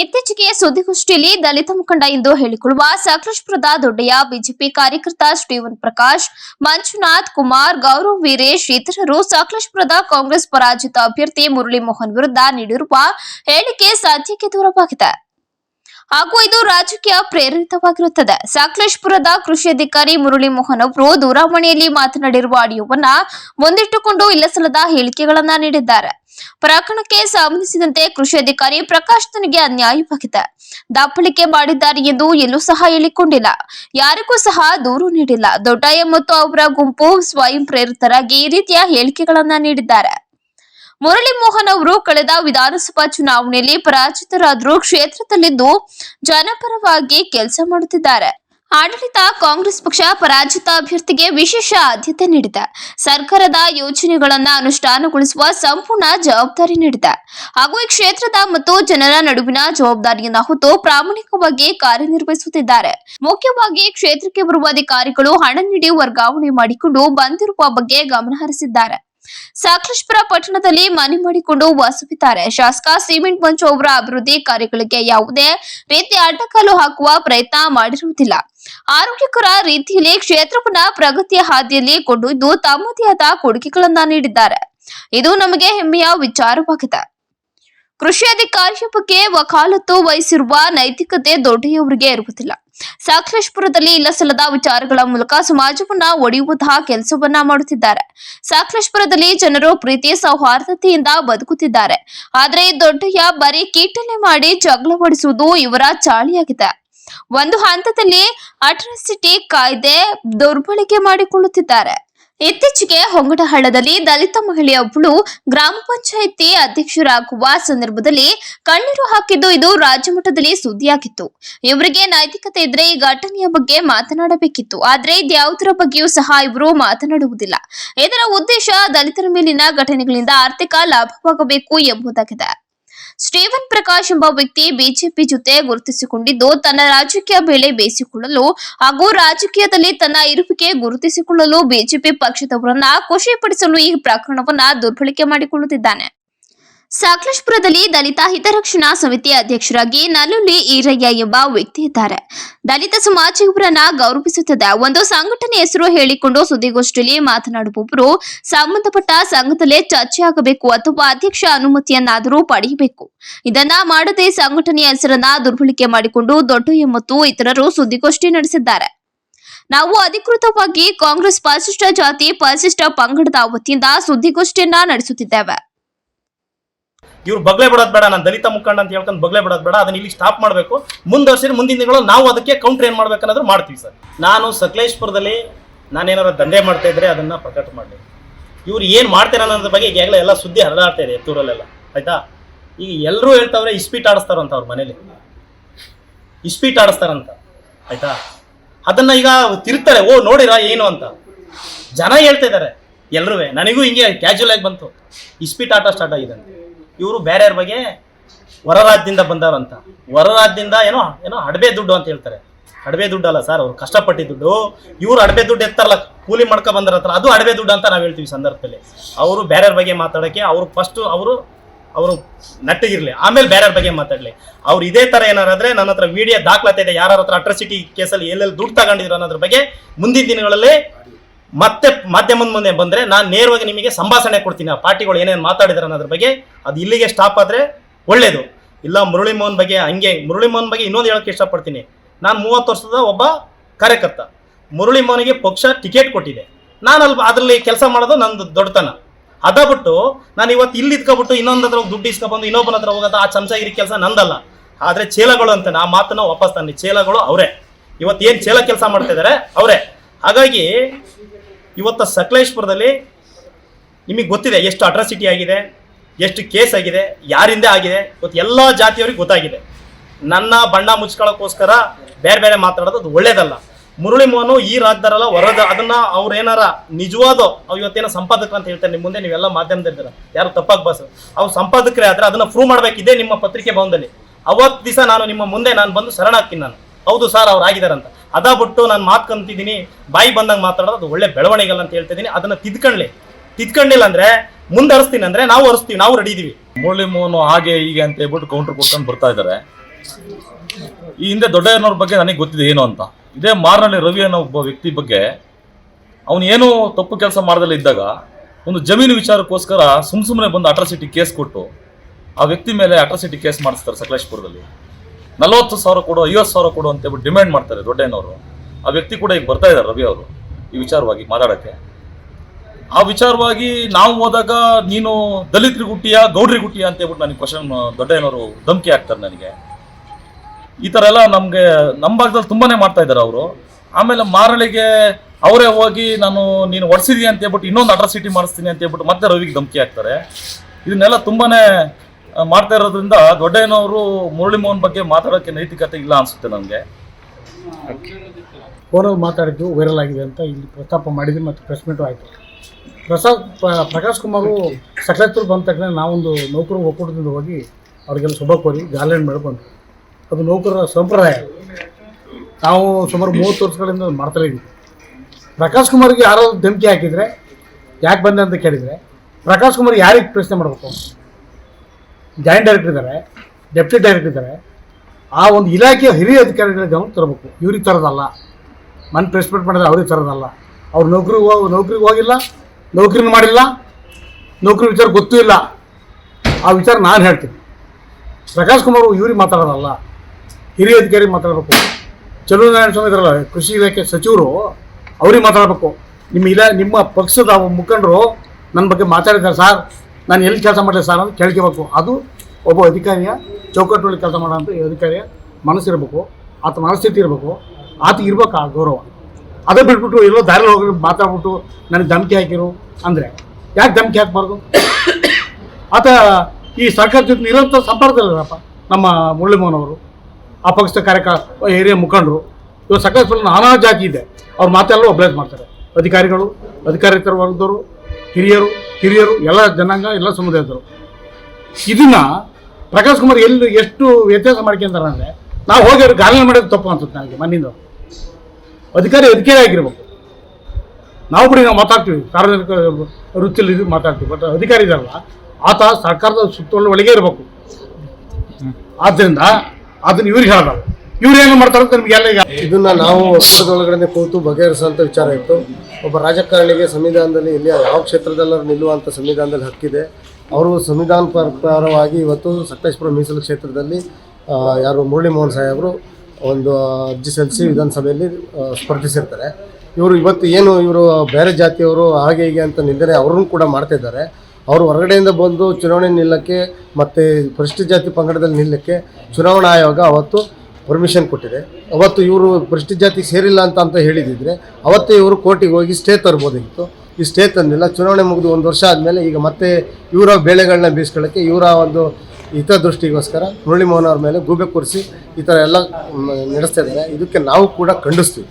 ಇತ್ತೀಚೆಗೆ ಸುದ್ದಿಗೋಷ್ಠಿಯಲ್ಲಿ ದಲಿತ ಮುಖಂಡ ಎಂದು ಹೇಳಿಕೊಳ್ಳುವ ಸಕಲೇಶ್ಪುರದ ದೊಡ್ಡಯ್ಯ ಬಿಜೆಪಿ ಕಾರ್ಯಕರ್ತ ಶ್ರೀವನ್ ಪ್ರಕಾಶ್, ಮಂಜುನಾಥ್ ಕುಮಾರ್, ಗೌರವ್ ವೀರೇಶ್ ಇತರರು ಸಕಲೇಶ್ಪುರದ ಕಾಂಗ್ರೆಸ್ ಪರಾಜಿತ ಅಭ್ಯರ್ಥಿ ಮುರಳಿ ಮೋಹನ್ ವಿರುದ್ಧ ನೀಡಿರುವ ಹೇಳಿಕೆ ಸದ್ಯಕ್ಕೆ ದೂರವಾಗಿದೆ. ಹಾಗೂ ಇದು ರಾಜಕೀಯ ಪ್ರೇರಿತವಾಗಿರುತ್ತದೆ. ಸಾಕಲೇಶ್ಪುರದ ಕೃಷಿ ಅಧಿಕಾರಿ ಮುರಳಿ ಮೋಹನ್ ಅವರು ದೂರವಾಣಿಯಲ್ಲಿ ಮಾತನಾಡಿರುವ ಆಡಿಯೋವನ್ನ ಮುಂದಿಟ್ಟುಕೊಂಡು ಇಲ್ಲಸಲ್ಲದ ಹೇಳಿಕೆಗಳನ್ನ ನೀಡಿದ್ದಾರೆ. ಪ್ರಕರಣಕ್ಕೆ ಸಂಬಂಧಿಸಿದಂತೆ ಕೃಷಿ ಅಧಿಕಾರಿ ಪ್ರಕಾಶ್ ತನಗೆ ಅನ್ಯಾಯವಾಗಿದೆ. ದಾಪಳಿಕೆ ಮಾಡಿದ್ದಾರೆ ಎಂದು ಎಲ್ಲೂ ಸಹ ಹೇಳಿಕೊಂಡಿಲ್ಲ. ಯಾರಿಗೂ ಸಹ ದೂರು ನೀಡಿಲ್ಲ. ದೊಡ್ಡಯ್ಯ ಮತ್ತು ಅವರ ಗುಂಪು ಸ್ವಯಂ ಪ್ರೇರಿತರಾಗಿ ಈ ರೀತಿಯ ಹೇಳಿಕೆಗಳನ್ನ ನೀಡಿದ್ದಾರೆ. ಮುರಳಿ ಮೋಹನ್ ಅವರು ಕಳೆದ ವಿಧಾನಸಭಾ ಚುನಾವಣೆಯಲ್ಲಿ ಪರಾಜಿತರಾದರೂ ಕ್ಷೇತ್ರದಲ್ಲಿದ್ದು ಜನಪರವಾಗಿ ಕೆಲಸ ಮಾಡುತ್ತಿದ್ದಾರೆ. ಆಡಳಿತ ಕಾಂಗ್ರೆಸ್ ಪಕ್ಷ ಪರಾಜಿತ ಅಭ್ಯರ್ಥಿಗೆ ವಿಶೇಷ ಆದ್ಯತೆ ನೀಡಿದೆ. ಸರ್ಕಾರದ ಯೋಜನೆಗಳನ್ನು ಅನುಷ್ಠಾನಗೊಳಿಸುವ ಸಂಪೂರ್ಣ ಜವಾಬ್ದಾರಿ ನೀಡಿದೆ. ಹಾಗೂ ಈ ಕ್ಷೇತ್ರದ ಮತ್ತು ಜನರ ನಡುವಿನ ಜವಾಬ್ದಾರಿಯನ್ನು ಹೊತ್ತು ಪ್ರಾಮಾಣಿಕವಾಗಿ ಕಾರ್ಯನಿರ್ವಹಿಸುತ್ತಿದ್ದಾರೆ. ಮುಖ್ಯವಾಗಿ ಕ್ಷೇತ್ರಕ್ಕೆ ಬರುವ ಅಧಿಕಾರಿಗಳು ಹಣ ನೀಡಿ ವರ್ಗಾವಣೆ ಮಾಡಿಕೊಂಡು ಬಂದಿರುವ ಬಗ್ಗೆ ಗಮನ ಹರಿಸಿದ್ದಾರೆ. ಸಕಲೇಶ್ಪುರ ಪಟ್ಟಣದಲ್ಲಿ ಮನೆ ಮಾಡಿಕೊಂಡು ವಾಸವಿದ್ದಾರೆ ಶಾಸಕ ಸಿಮೆಂಟ್ ಮಂಜು ಅವರ ಅಭಿವೃದ್ಧಿ ಕಾರ್ಯಗಳಿಗೆ ಯಾವುದೇ ರೀತಿ ಅಡ್ಡಕಲ್ಲು ಹಾಕುವ ಪ್ರಯತ್ನ ಮಾಡಿರುವುದಿಲ್ಲ. ಆರೋಗ್ಯಕರ ರೀತಿಯಲ್ಲಿ ಕ್ಷೇತ್ರವನ್ನ ಪ್ರಗತಿಯ ಹಾದಿಯಲ್ಲಿ ಕೊಂಡೊಯ್ದು ತಮ್ಮದೇ ಆದ ಕೊಡುಗೆಗಳನ್ನ ನೀಡಿದ್ದಾರೆ. ಇದು ನಮಗೆ ಹೆಮ್ಮೆಯ ವಿಚಾರವಾಗಿದೆ. ಕೃಷಿ ಅಧಿಕಾರಿ ಬಗ್ಗೆ ವಕಾಲತ್ತು ವಹಿಸಿರುವ ನೈತಿಕತೆ ದೊಡ್ಡೆಯವರಿಗೆ ಇರುವುದಿಲ್ಲ ಸಾಕಲೇಶ್ಪುರದಲ್ಲಿ ಇಲ್ಲಸಲ್ಲದ ವಿಚಾರಗಳ ಮೂಲಕ ಸಮಾಜವನ್ನ ಒಡೆಯುವಂತಹ ಕೆಲಸವನ್ನ ಮಾಡುತ್ತಿದ್ದಾರೆ. ಸಾಕಲೇಶ್ಪುರದಲ್ಲಿ ಜನರು ಪ್ರೀತಿ ಸೌಹಾರ್ದತೆಯಿಂದ ಬದುಕುತ್ತಿದ್ದಾರೆ. ಆದರೆ ದೊಡ್ಡಯ್ಯ ಬರೀ ಕೀಟನೆ ಮಾಡಿ ಜಗಳ ಹೊಡಿಸುವುದು ಇವರ ಚಾಳಿಯಾಗಿದೆ. ಒಂದು ಹಂತದಲ್ಲಿ ಅಟ್ರಾಸಿಟಿ ಕಾಯ್ದೆ ದುರ್ಬಳಕೆ ಮಾಡಿಕೊಳ್ಳುತ್ತಿದ್ದಾರೆ. ಇತ್ತೀಚೆಗೆ ಹೊಂಗಟಹಳ್ಳದಲ್ಲಿ ದಲಿತ ಮಹಿಳೆಯೊಬ್ಬಳು ಗ್ರಾಮ ಪಂಚಾಯಿತಿ ಅಧ್ಯಕ್ಷರಾಗುವ ಸಂದರ್ಭದಲ್ಲಿ ಕಣ್ಣೀರು ಹಾಕಿದ್ದು ಇದು ರಾಜ್ಯ ಮಟ್ಟದಲ್ಲಿ ಸುದ್ದಿಯಾಗಿತ್ತು. ಇವರಿಗೆ ನೈತಿಕತೆ ಇದ್ರೆ ಈ ಘಟನೆಯ ಬಗ್ಗೆ ಮಾತನಾಡಬೇಕಿತ್ತು. ಆದ್ರೆ ಇದ್ಯಾವುದರ ಬಗ್ಗೆಯೂ ಸಹ ಇವರು ಮಾತನಾಡುವುದಿಲ್ಲ. ಇದರ ಉದ್ದೇಶ ದಲಿತರ ಮೇಲಿನ ಘಟನೆಗಳಿಂದ ಆರ್ಥಿಕ ಲಾಭವಾಗಬೇಕು ಎಂಬುದಾಗಿದೆ. ಸ್ಟೀವನ್ ಪ್ರಕಾಶ್ ಎಂಬ ವ್ಯಕ್ತಿ ಬಿಜೆಪಿ ಜೊತೆ ಗುರುತಿಸಿಕೊಂಡಿದ್ದು, ತನ್ನ ರಾಜಕೀಯ ಬೆಳೆ ಬೇಯಿಸಿಕೊಳ್ಳಲು ಹಾಗೂ ರಾಜಕೀಯದಲ್ಲಿ ತನ್ನ ಇರುವಿಕೆ ಗುರುತಿಸಿಕೊಳ್ಳಲು ಬಿಜೆಪಿ ಪಕ್ಷದವರನ್ನ ಖುಷಿಪಡಿಸಲು ಈ ಪ್ರಕರಣವನ್ನ ದುರ್ಬಳಕೆ ಮಾಡಿಕೊಳ್ಳುತ್ತಿದ್ದಾನೆ. ಸಕಲೇಶ್ಪುರದಲ್ಲಿ ದಲಿತ ಹಿತರಕ್ಷಣಾ ಸಮಿತಿ ಅಧ್ಯಕ್ಷರಾಗಿ ನಲ್ಲುಲಿ ಈರಯ್ಯ ಎಂಬ ವ್ಯಕ್ತಿ ಇದ್ದಾರೆ. ದಲಿತ ಸಮಾಜ ಇವರನ್ನ ಗೌರವಿಸುತ್ತದೆ. ಒಂದು ಸಂಘಟನೆ ಹೆಸರು ಹೇಳಿಕೊಂಡು ಸುದ್ದಿಗೋಷ್ಠಿಯಲ್ಲಿ ಮಾತನಾಡುವವರು, ಸಂಬಂಧಪಟ್ಟ ಸಂಘದಲ್ಲೇ ಚರ್ಚೆಯಾಗಬೇಕು ಅಥವಾ ಅಧ್ಯಕ್ಷ ಅನುಮತಿಯನ್ನಾದರೂ ಪಡೆಯಬೇಕು. ಇದನ್ನ ಮಾಡದೆ ಸಂಘಟನೆಯ ಹೆಸರನ್ನ ದುರ್ಬಳಕೆ ಮಾಡಿಕೊಂಡು ದೊಡ್ಡಯ್ಯ ಮತ್ತು ಇತರರು ಸುದ್ದಿಗೋಷ್ಠಿ ನಡೆಸಿದ್ದಾರೆ. ನಾವು ಅಧಿಕೃತವಾಗಿ ಕಾಂಗ್ರೆಸ್ ಪರಿಶಿಷ್ಟ ಜಾತಿ, ಪರಿಶಿಷ್ಟ ಪಂಗಡದ ವತಿಯಿಂದ ಸುದ್ದಿಗೋಷ್ಠಿಯನ್ನ ನಡೆಸುತ್ತಿದ್ದೇವೆ. ಇವ್ರು ಬಗ್ಲೆ ಬಿಡೋದು ಬೇಡ, ನಾನು ದಲಿತ ಮುಖಂಡ ಅಂತ ಹೇಳ್ಕೊಂಡು ಬಗ್ಲೆ ಬಿಡೋದು ಬೇಡ, ಅದನ್ನ ಇಲ್ಲಿ ಸ್ಟಾಪ್ ಮಾಡಬೇಕು. ಮುಂದುವರ್ಸಿದ್ರೆ ಮುಂದಿನ ದಿನಗಳು ನಾವು ಅದಕ್ಕೆ ಕೌಂಟರ್ ಏನು ಮಾಡ್ಬೇಕನ್ನೋದು ಮಾಡ್ತೀವಿ ಸರ್. ನಾನು ಸಕಲೇಶ್ಪುರದಲ್ಲಿ ನಾನೇನಾರ ದಂಧೆ ಮಾಡ್ತಾ ಇದ್ರೆ ಅದನ್ನ ಪ್ರಕಟ ಮಾಡಲಿ ಇವ್ರು ಏನು ಮಾಡ್ತಾರೆ ಅನ್ನೋದ್ರ ಬಗ್ಗೆ ಈಗಾಗಲೇ ಎಲ್ಲ ಸುದ್ದಿ ಹರಡಾಡ್ತಾ ಇದೆ ಎತ್ತೂರಲ್ಲೆಲ್ಲ, ಆಯ್ತಾ? ಈಗ ಎಲ್ಲರೂ ಹೇಳ್ತಾವ್ರೆ ಇಸ್ಪೀಟ್ ಆಡಿಸ್ತಾರಂತ ಅವ್ರ ಮನೇಲಿ. ಇಸ್ಪೀಟ್ ಆಡಿಸ್ತಾರಂತ ಆಯ್ತಾ? ಅದನ್ನ ಈಗ ತಿರ್ತಾರೆ, ಓ ನೋಡಿರಾ ಏನು ಅಂತ. ಜನ ಹೇಳ್ತಾ ಇದ್ದಾರೆ ಎಲ್ರೂ ನನಗೂ ಹಿಂಗೆ ಕ್ಯಾಶುವಲ್ ಆಗಿ ಬಂತು. ಇಸ್ಪೀಟ್ ಆಟ ಸ್ಟಾರ್ಟ್ ಆಗಿದೆ ಅಂತ. ಇವರು ಬೇರೆಯವ್ರ ಬಗ್ಗೆ ಹೊರ ರಾಜ್ಯದಿಂದ ಬಂದವರಂತ. ಹೊರ ರಾಜ್ಯದಿಂದ ಏನೋ ಏನೋ ಅಡಬೆ ದುಡ್ಡು ಅಂತ ಹೇಳ್ತಾರೆ. ಅಡಬೆ ದುಡ್ಡು ಅಲ್ಲ ಸರ್, ಅವ್ರು ಕಷ್ಟಪಟ್ಟಿದ್ದ ದುಡ್ಡು. ಇವ್ರು ಅಡಬೆ ದುಡ್ಡು ಎತ್ತಾರಲ್ಲ, ಕೂಲಿ ಮಾಡ್ಕೊ ಹತ್ರ, ಅದು ಅಡಬೆ ದುಡ್ಡು ಅಂತ ನಾವು ಹೇಳ್ತೀವಿ ಸಂದರ್ಭದಲ್ಲಿ. ಅವರು ಬೇರೆಯವ್ರ ಬಗ್ಗೆ ಮಾತಾಡೋಕ್ಕೆ ಅವರು ಫಸ್ಟು ಅವರು ಅವರು ನಟ್ಟಿಗಿರಲಿ, ಆಮೇಲೆ ಬೇರೆಯವ್ರ ಬಗ್ಗೆ ಮಾತಾಡಲಿ. ಅವ್ರು ಇದೇ ಥರ ಏನಾರಾದ್ರೆ ನನ್ನ ಹತ್ರ ವಿಡಿಯೋ ದಾಖಲಾತಿ ಇದೆ ಯಾರ ಹತ್ರ ಅಟ್ರಾಸಿಟಿ ಕೇಸಲ್ಲಿ ಎಲ್ಲೆಲ್ಲಿ ದುಡ್ಡು ತಗೊಂಡಿದ್ರು ಅನ್ನೋದ್ರ ಬಗ್ಗೆ ಮುಂದಿನ ದಿನಗಳಲ್ಲಿ ಮತ್ತೆ ಮಾಧ್ಯಮದ ಮುಂದೆ ಬಂದರೆ ನಾನು ನೇರವಾಗಿ ನಿಮಗೆ ಸಂಭಾಷಣೆ ಕೊಡ್ತೀನಿ. ಆ ಪಾರ್ಟಿಗಳು ಏನೇನು ಮಾತಾಡಿದಾರೆ ಅನ್ನೋದ್ರ ಬಗ್ಗೆ ಅದು ಇಲ್ಲಿಗೆ ಸ್ಟಾಪ್ ಆದರೆ ಒಳ್ಳೇದು. ಇಲ್ಲ ಮುರಳಿ ಮೋಹನ್ ಬಗ್ಗೆ ಹಂಗೆ ಮುರಳಿ ಮೋಹನ್ ಬಗ್ಗೆ ಇನ್ನೊಂದು ಹೇಳೋಕ್ಕೆ ಇಷ್ಟಪಡ್ತೀನಿ. ನಾನು ಮೂವತ್ತು ವರ್ಷದ ಒಬ್ಬ ಕಾರ್ಯಕರ್ತ. ಮುರಳಿ ಮೋಹನಿಗೆ ಪಕ್ಷ ಟಿಕೆಟ್ ಕೊಟ್ಟಿದೆ. ನಾನು ಅಲ್ಲಿ ಅದರಲ್ಲಿ ಕೆಲಸ ಮಾಡೋದು ನಂದು ದೊಡ್ಡತನ. ಅದ ಬಿಟ್ಟು ನಾನು ಇವತ್ತು ಇಲ್ಲಿ ಇದ್ಕೊಬಿಟ್ಟು ಇನ್ನೊಂದು ಹತ್ರ ದುಡ್ಡು ಇಸ್ಕೊಬಂದು ಇನ್ನೊಬ್ಬನ ಹತ್ರ ಹೋಗೋದು, ಆ ಚಮಚಗಿರಿ ಕೆಲಸ ನಂದಲ್ಲ. ಆದರೆ ಚೇಲಗಳು ಅಂತ ಆ ಮಾತನ್ನ ವಾಪಸ್ ತಾನೆ ಚೇಲಗಳು ಅವರೇ. ಇವತ್ತು ಏನು ಚೇಲ ಕೆಲಸ ಮಾಡ್ತಾ ಇದ್ದಾರೆ ಅವರೇ. ಹಾಗಾಗಿ ಇವತ್ತು ಸಕಲೇಶ್ಪುರದಲ್ಲಿ ನಿಮಗೆ ಗೊತ್ತಿದೆ ಎಷ್ಟು ಅಟ್ರಾಸಿಟಿ ಆಗಿದೆ, ಎಷ್ಟು ಕೇಸ್ ಆಗಿದೆ ಯಾರಿಂದ ಆಗಿದೆ, ಇವತ್ತು ಎಲ್ಲ ಜಾತಿಯವ್ರಿಗೆ ಗೊತ್ತಾಗಿದೆ. ನನ್ನ ಬಣ್ಣ ಮುಚ್ಕೊಳ್ಳೋಕ್ಕೋಸ್ಕರ ಬೇರೆ ಬೇರೆ ಮಾತಾಡೋದು ಅದು ಒಳ್ಳೇದಲ್ಲ. ಮುರಳಿ ಮೋಹನು ಈ ರಾಜ್ಯದಾರಲ್ಲ ಹೊರದ ಅದನ್ನ ಅವ್ರೇನಾರ ನಿಜವಾದೋ, ಅವ್ರು ಇವತ್ತೇನೋ ಸಂಪಾದಕರು ಅಂತ ಹೇಳ್ತಾರೆ ನಿಮ್ಮ ಮುಂದೆ ನೀವೆಲ್ಲ ಮಾಧ್ಯಮದಲ್ಲಿದ್ದೀರ ಯಾರು ತಪ್ಪಾಗಿ ಬಸ್ ಅವ್ರು ಸಂಪಾದಕರೇ ಆದ್ರೆ ಅದನ್ನ ಪ್ರೂವ್ ಮಾಡಬೇಕಿದೆ ನಿಮ್ಮ ಪತ್ರಿಕೆ ಭವನದಲ್ಲಿ. ಅವತ್ತು ದಿವಸ ನಾನು ನಿಮ್ಮ ಮುಂದೆ ನಾನು ಬಂದು ಶರಣಾಗ್ತೀನಿ ನಾನು. ಹೌದು ಸರ್ ಅವ್ರು ಆಗಿದಾರಂತ ಅದ ಬಿಟ್ಟು ನಾನು ಮಾತು ಕಂತಿದ್ದೀನಿ ಬಾಯಿ ಬಂದಾಗ ಮಾತಾಡೋದು ಅದು ಒಳ್ಳೆ ಬೆಳವಣಿಗೆ ಅಂತ ಹೇಳ್ತಿದ್ದೀನಿ ಅದನ್ನ ತಿದ್ಕೊಳ್ಳಿ ತಿದ್ಕೊಂಡಿಲ್ಲ ಅಂದ್ರೆ ಮುಂದೆ ಹರಿಸ್ತೀನಿ ಅಂದ್ರೆ ನಾವು ಹರಿಸ್ತೀವಿ ನಾವು ರೆಡಿ ಇದೀವಿ. ಮುರಳಿ ಮೋಹನ್ ಹಾಗೆ ಹೀಗೆ ಅಂತ ಹೇಳ್ಬಿಟ್ಟು ಕೌಂಟರ್ ಕೊಟ್ಕೊಂಡು ಬರ್ತಾ ಇದ್ದಾರೆ ಈ ಹಿಂದೆ ದೊಡ್ಡಯ್ಯನವ್ರ ಬಗ್ಗೆ ನನಗೆ ಗೊತ್ತಿದೆ ಏನು ಅಂತ. ಇದೇ ಮಾರ್ನಳ್ಳಿ ರವಿ ಅನ್ನೋ ಒಬ್ಬ ವ್ಯಕ್ತಿ ಬಗ್ಗೆ ಅವನು ತಪ್ಪು ಕೆಲಸ ಮಾಡ್ದಲ್ಲೇ ಇದ್ದಾಗ ಒಂದು ಜಮೀನು ವಿಚಾರಕ್ಕೋಸ್ಕರ ಸುಮ್ ಸುಮ್ಮನೆ ಬಂದು ಅಟ್ರಾಸಿಟಿ ಕೇಸ್ ಕೊಟ್ಟು ಆ ವ್ಯಕ್ತಿ ಮೇಲೆ ಅಟ್ರಾಸಿಟಿ ಕೇಸ್ ಮಾಡಿಸ್ತಾರೆ ಸಕಲೇಶ್ಪುರದಲ್ಲಿ. ನಲವತ್ತು ಸಾವಿರ ಕೊಡು ಐವತ್ತು ಸಾವಿರ ಕೊಡು ಅಂತ ಹೇಳ್ಬಿಟ್ಟು ಡಿಮ್ಯಾಂಡ್ ಮಾಡ್ತಾರೆ ದೊಡ್ಡಯ್ಯನವರು. ಆ ವ್ಯಕ್ತಿ ಕೂಡ ಈಗ ಬರ್ತಾ ಇದ್ದಾರೆ ರವಿ ಅವರು ಈ ವಿಚಾರವಾಗಿ ಮಾತಾಡೋಕ್ಕೆ. ಆ ವಿಚಾರವಾಗಿ ನಾವು ಹೋದಾಗ ನೀನು ದಲಿತ್ರಿ ಗುಟ್ಟಿಯ ಗೌಡ್ರಿ ಗುಟ್ಟಿಯ ಅಂತ ಹೇಳ್ಬಿಟ್ಟು ನನಗೆ ಕ್ವಶನ್ ದೊಡ್ಡಯ್ಯನವರು ಧಮಕಿ ಹಾಕ್ತಾರೆ ನನಗೆ. ಈ ಥರ ಎಲ್ಲ ನಮಗೆ ನಮ್ಮ ಭಾಗದಲ್ಲಿ ತುಂಬಾ ಮಾಡ್ತಾ ಇದ್ದಾರೆ ಅವರು. ಆಮೇಲೆ ಮಾರಳಿಗೆ ಅವರೇ ಹೋಗಿ ನಾನು ನೀನು ಹೊಡ್ಸಿದೀಯ ಅಂತ ಹೇಳ್ಬಿಟ್ಟು ಇನ್ನೊಂದು ಅಟ್ರಾಸಿಟಿ ಮಾಡಿಸ್ತೀನಿ ಅಂತ ಹೇಳ್ಬಿಟ್ಟು ಮತ್ತೆ ರವಿಗೆ ಧಮಕಿ ಹಾಕ್ತಾರೆ. ಇದನ್ನೆಲ್ಲ ತುಂಬಾನೇ ಆ, ಮಾಡ್ತಾ ಇರೋದ್ರಿಂದ ದೊಡ್ಡಯ್ಯನವರು ಮುರಳಿ ಮೋಹನ್ ಬಗ್ಗೆ ಮಾತಾಡೋಕ್ಕೆ ನೈತಿಕತೆ ಇಲ್ಲ ಅನ್ಸುತ್ತೆ ನನಗೆ ಫೋನಲ್ಲಿ ಮಾತಾಡಿದ್ದು ವೈರಲ್ ಆಗಿದೆ ಅಂತ ಇಲ್ಲಿ ಪ್ರಸ್ತಾಪ ಮಾಡಿದ್ವಿ ಮತ್ತು ಪ್ರೆಸ್ ಮೀಟು ಆಯಿತು. ಪ್ರಸಾದ್ ಪ್ರಕಾಶ್ ಕುಮಾರು ಸಕಲೇಶ್ಪುರ ಬಂದ ತಕ್ಷಣ ನಾವೊಂದು ನೌಕರರು ಒಕ್ಕೂಟದಿಂದ ಹೋಗಿ ಅವ್ರಿಗೆಲ್ಲ ಶುಭ ಕೋರಿ ಗಾರ್ಲೆಂಡ್ ಮಾಡಿ ಬಂದ್ವಿ. ಅದು ನೌಕರರ ಸಂಪ್ರದಾಯ. ನಾವು ಸುಮಾರು ಮೂವತ್ತು ವರ್ಷಗಳಿಂದ ಮಾಡ್ತಲೇ ಮಾಡ್ತಾ ಇದ್ದೀವಿ. ಪ್ರಕಾಶ್ ಕುಮಾರ್ಗೆ ಯಾರೋ ಧಮಕಿ ಹಾಕಿದರೆ, ಯಾಕೆ ಬಂದೆ ಅಂತ ಕೇಳಿದರೆ, ಪ್ರಕಾಶ್ ಕುಮಾರ್ ಯಾರಿಗೆ ಪ್ರಶ್ನೆ ಮಾಡಬೇಕು? ಜಾಯಿಂಟ್ ಡೈರೆಕ್ಟರ್ ಇದ್ದಾರೆ ಡೆಪ್ಟಿ ಡೈರೆಕ್ಟರ್ ಇದ್ದಾರೆ ಆ ಒಂದು ಇಲಾಖೆಯ ಹಿರಿಯ ಅಧಿಕಾರಿಗಳ ಗಮನ ತರಬೇಕು. ಇವ್ರಿಗೆ ತರೋದಲ್ಲ. ಮನ್ ಪ್ರೆಸ್ಪೆಕ್ಟ್ ಮಾಡಿದ್ರೆ ಅವ್ರಿಗೆ ತರೋದಲ್ಲ. ಅವ್ರು ನೌಕರಿಗೆ ಹೋಗಿ ನೌಕರಿಗೆ ಹೋಗಿಲ್ಲ, ನೌಕರಿನೂ ಮಾಡಿಲ್ಲ, ನೌಕರಿ ವಿಚಾರ ಗೊತ್ತೂ ಇಲ್ಲ. ಆ ವಿಚಾರ ನಾನು ಹೇಳ್ತೀನಿ. ಪ್ರಕಾಶ್ ಕುಮಾರ್ ಇವ್ರಿಗೆ ಮಾತಾಡೋದಲ್ಲ. ಹಿರಿಯ ಅಧಿಕಾರಿ ಮಾತಾಡಬೇಕು. ಚಲುನಾರಾಯಣ ಸ್ವಾಮಿ ಇದ್ರಲ್ಲ, ಕೃಷಿ ಇಲಾಖೆ ಸಚಿವರು, ಅವ್ರಿಗೆ ಮಾತಾಡಬೇಕು. ನಿಮ್ಮ ಇಲಾ, ನಿಮ್ಮ ಪಕ್ಷದ ಮುಖಂಡರು ನನ್ನ ಬಗ್ಗೆ ಮಾತಾಡಿದ್ದಾರೆ, ಸರ್. ನಾನು ಎಲ್ಲಿ ಕೆಲಸ ಮಾಡಲಿ ಸರ್ ಅಂತ ಕೇಳ್ಕೋಬೇಕು. ಅದು ಒಬ್ಬ ಅಧಿಕಾರಿಯ ಚೌಕಟ್ಟುಗಳಲ್ಲಿ ಕೆಲಸ ಮಾಡೋಂಥ ಅಧಿಕಾರಿಯ ಮನಸ್ಸಿರಬೇಕು. ಆತ ಮನಸ್ಥಿತಿ ಇರಬೇಕು. ಆತ ಇರ್ಬೇಕು ಆ ಗೌರವ. ಅದೇ ಬಿಟ್ಬಿಟ್ಟು ಎಲ್ಲೋ ದಾರಿ ಹೋಗಿ ಮಾತಾಡ್ಬಿಟ್ಟು ನನಗೆ ಧಮಕಿ ಹಾಕಿರು ಅಂದರೆ ಯಾಕೆ ಧಮಕಿ ಹಾಕಬಾರ್ದು? ಆತ ಈ ಸರ್ಕಾರ ಜೊತೆ ನಿರಂತರ ಸಂಪರ್ಕದಲ್ಲಿರಪ್ಪ ನಮ್ಮ ಮುರಳಿಮೋಹನ್ ಅವರು. ಆ ಪಕ್ಷದ ಕಾರ್ಯಕ ಹಿರಿಯ ಮುಖಂಡರು. ಇವಾಗ ಸರ್ಕಾರ ನಾನಾ ಜಾತಿ ಇದೆ. ಅವ್ರು ಮಾತೆಲ್ಲ ಒಬ್ಲೈಸ್ ಮಾಡ್ತಾರೆ. ಅಧಿಕಾರಿಗಳು, ಅಧಿಕಾರೇತರ ವರ್ಗದವರು ಹಿರಿಯರು ಹಿರಿಯರು ಎಲ್ಲ ಜನಾಂಗ ಎಲ್ಲ ಸಮುದಾಯದವರು. ಇದನ್ನ ಪ್ರಕಾಶ್ ಕುಮಾರ್ ಎಲ್ಲಿ ಎಷ್ಟು ವ್ಯತ್ಯಾಸ ಮಾಡ್ಕೊಂತಾರೆ ಅಂದರೆ ನಾವು ಹೋಗಿ ಅವ್ರಿಗೆ ಗಾಲನೆ ಮಾಡೋದು ತಪ್ಪು ಅನ್ಸುತ್ತೆ ನನಗೆ ಮಣ್ಣಿಂದ ಅಧಿಕಾರಿ ಅಧಿಕಾರಿ ಆಗಿರ್ಬೇಕು? ನಾವು ಬಿಡಿ ನಾವು ಮಾತಾಡ್ತೀವಿ ಸಾರ್ವಜನಿಕ ವೃತ್ತಿಯಲ್ಲಿ ಇದು ಮಾತಾಡ್ತೀವಿ ಬಟ್ ಅಧಿಕಾರಿ ಇದಲ್ಲ ಆತ ಸರ್ಕಾರದ ಸುತ್ತೋಳ ಒಳಗೆ ಇರಬೇಕು. ಆದ್ದರಿಂದ ಅದನ್ನು ಇವ್ರಿಗೆ ಹೇಳಲ್ಲ ಇವ್ರು ಏನು ಮಾಡ್ತಾರೆ ಅಂತ ನಿಮ್ಗೆಲ್ಲ ಇದನ್ನ ನಾವು ಒಕ್ಕೂಟದೊಳಗಡೆ ಕೂತು ಬಗೆಹರಿಸುವಂತ ವಿಚಾರ ಇತ್ತು. ಒಬ್ಬ ರಾಜಕಾರಣಿಗೆ ಸಂವಿಧಾನದಲ್ಲಿ ಇಲ್ಲಿ ಯಾವ ಕ್ಷೇತ್ರದಲ್ಲಾದ್ರೂ ನಿಲ್ಲುವಂಥ ಸಂವಿಧಾನದಲ್ಲಿ ಹಕ್ಕಿದೆ. ಅವರು ಸಂವಿಧಾನ ಪ್ರಕಾರವಾಗಿ ಇವತ್ತು ಸಕಲೇಶ್ಪುರ ಮೀಸಲು ಕ್ಷೇತ್ರದಲ್ಲಿ ಯಾರು ಮುರಳಿ ಮೋಹನ್ ಸಾಹೇಬರು ಒಂದು ಅರ್ಜಿ ಸಲ್ಲಿಸಿ ವಿಧಾನಸಭೆಯಲ್ಲಿ ಸ್ಪರ್ಧಿಸಿರ್ತಾರೆ. ಇವರು ಇವತ್ತು ಏನು ಇವರು ಬೇರೆ ಜಾತಿಯವರು ಹಾಗೆ ಹೀಗೆ ಅಂತ ನಿಂದನೆ ಅವ್ರನ್ನೂ ಕೂಡ ಮಾಡ್ತಾ ಇದ್ದಾರೆ. ಅವರು ಹೊರಗಡೆಯಿಂದ ಬಂದು ಚುನಾವಣೆ ನಿಲ್ಲಕ್ಕೆ ಮತ್ತು ಪರಿಶಿಷ್ಟ ಜಾತಿ ಪಂಗಡದಲ್ಲಿ ನಿಲ್ಲಕ್ಕೆ ಚುನಾವಣಾ ಆಯೋಗ ಅವತ್ತು ಪರ್ಮಿಷನ್ ಕೊಟ್ಟಿದೆ. ಅವತ್ತು ಇವರು ಪರಿಶಿಷ್ಟ ಜಾತಿಗೆ ಸೇರಿಲ್ಲ ಅಂತ ಅಂತ ಹೇಳಿದಿದ್ರೆ, ಅವತ್ತೇ ಇವರು ಕೋರ್ಟಿಗೆ ಹೋಗಿ ಸ್ಟೇ ತರ್ಬೋದಿತ್ತು. ಈ ಸ್ಟೇ ತಂದಿಲ್ಲ. ಚುನಾವಣೆ ಮುಗಿದು ಒಂದು ವರ್ಷ ಆದಮೇಲೆ ಈಗ ಮತ್ತೆ ಇವರ ಬೆಳೆಗಳನ್ನ ಬೀಸ್ಕೊಳ್ಳೋಕ್ಕೆ ಇವರ ಒಂದು ಹಿತದೃಷ್ಟಿಗೋಸ್ಕರ ಮುರಳಿ ಮೋಹನ್ ಅವ್ರ ಮೇಲೆ ಗೂಬೆ ಕೂರಿಸಿ ಈ ಥರ ಎಲ್ಲ ನಡೆಸ್ತಾ ಇದ್ದಾರೆ. ಇದಕ್ಕೆ ನಾವು ಕೂಡ ಖಂಡಿಸ್ತೀವಿ.